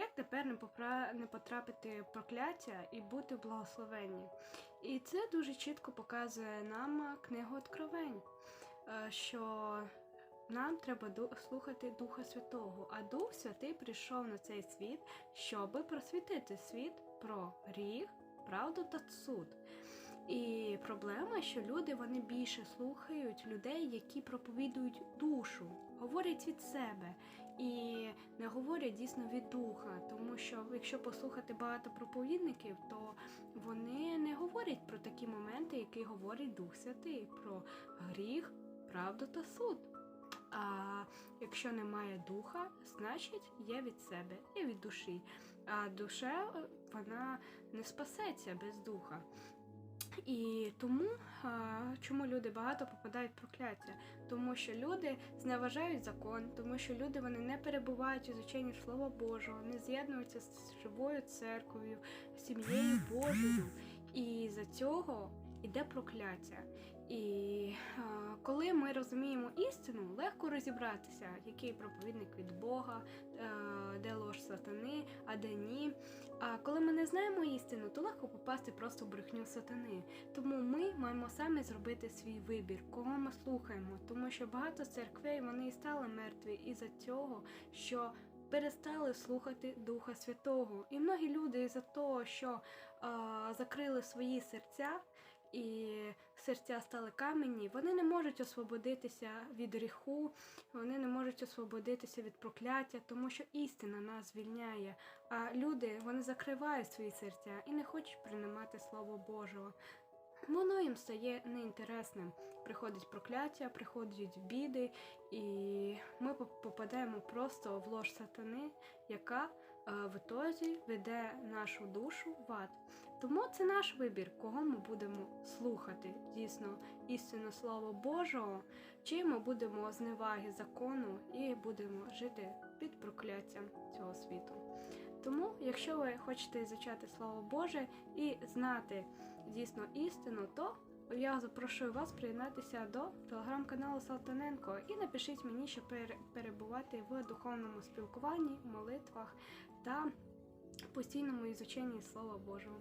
Як тепер не, попра... не потрапити в прокляття і бути благословенні? І це дуже чітко показує нам книгу Откровень, е, що нам треба слухати Духа Святого, а Дух Святий прийшов на цей світ, щоби просвітити світ про гріх, правду та суд. І проблема, що люди вони більше слухають людей, які проповідують душу, говорять від себе і говорять дійсно від духа. Тому що якщо послухати багато проповідників, то вони не говорять про такі моменти, які говорить Дух Святий, про гріх, правду та суд. А якщо немає духа, значить є від себе і від душі. А душа вона не спасеться без духа. І тому чому люди багато попадають в прокляття? Тому що люди зневажають закон, тому що люди вони не перебувають у звичайні Слова Божого, не з'єднуються з живою церквою, сім'єю Божою. І за цього іде прокляття. І а, коли ми розуміємо істину, легко розібратися, який проповідник від Бога, е, де лож сатани, а де ні. А коли ми не знаємо істину, то легко попасти просто в брехню сатани. Тому ми маємо самі зробити свій вибір, кого ми слухаємо, тому що багато церквей вони і стали мертві із-за цього, що перестали слухати Духа Святого. І многі люди із-за того, що а, закрили свої серця. І серця стали камені, вони не можуть освободитися від гріху, вони не можуть освободитися від прокляття, тому що істина нас звільняє. А люди вони закривають свої серця і не хочуть приймати Слово Божого. Воно їм стає неінтересним. Приходить прокляття, приходять біди, і ми попадаємо просто в лож сатани, яка е, в ітозі веде нашу душу в ад. Тому це наш вибір, кого ми будемо слухати дійсно істинне слово Божого, чи ми будемо зневаги закону і будемо жити під прокляттям цього світу. Тому, якщо ви хочете зачати Слово Боже і знати дійсно істину, то я запрошую вас приєднатися до телеграм-каналу Салтаненко і напишіть мені, щоб пере- перебувати в духовному спілкуванні, молитвах та постійному ізученні Слова Божого.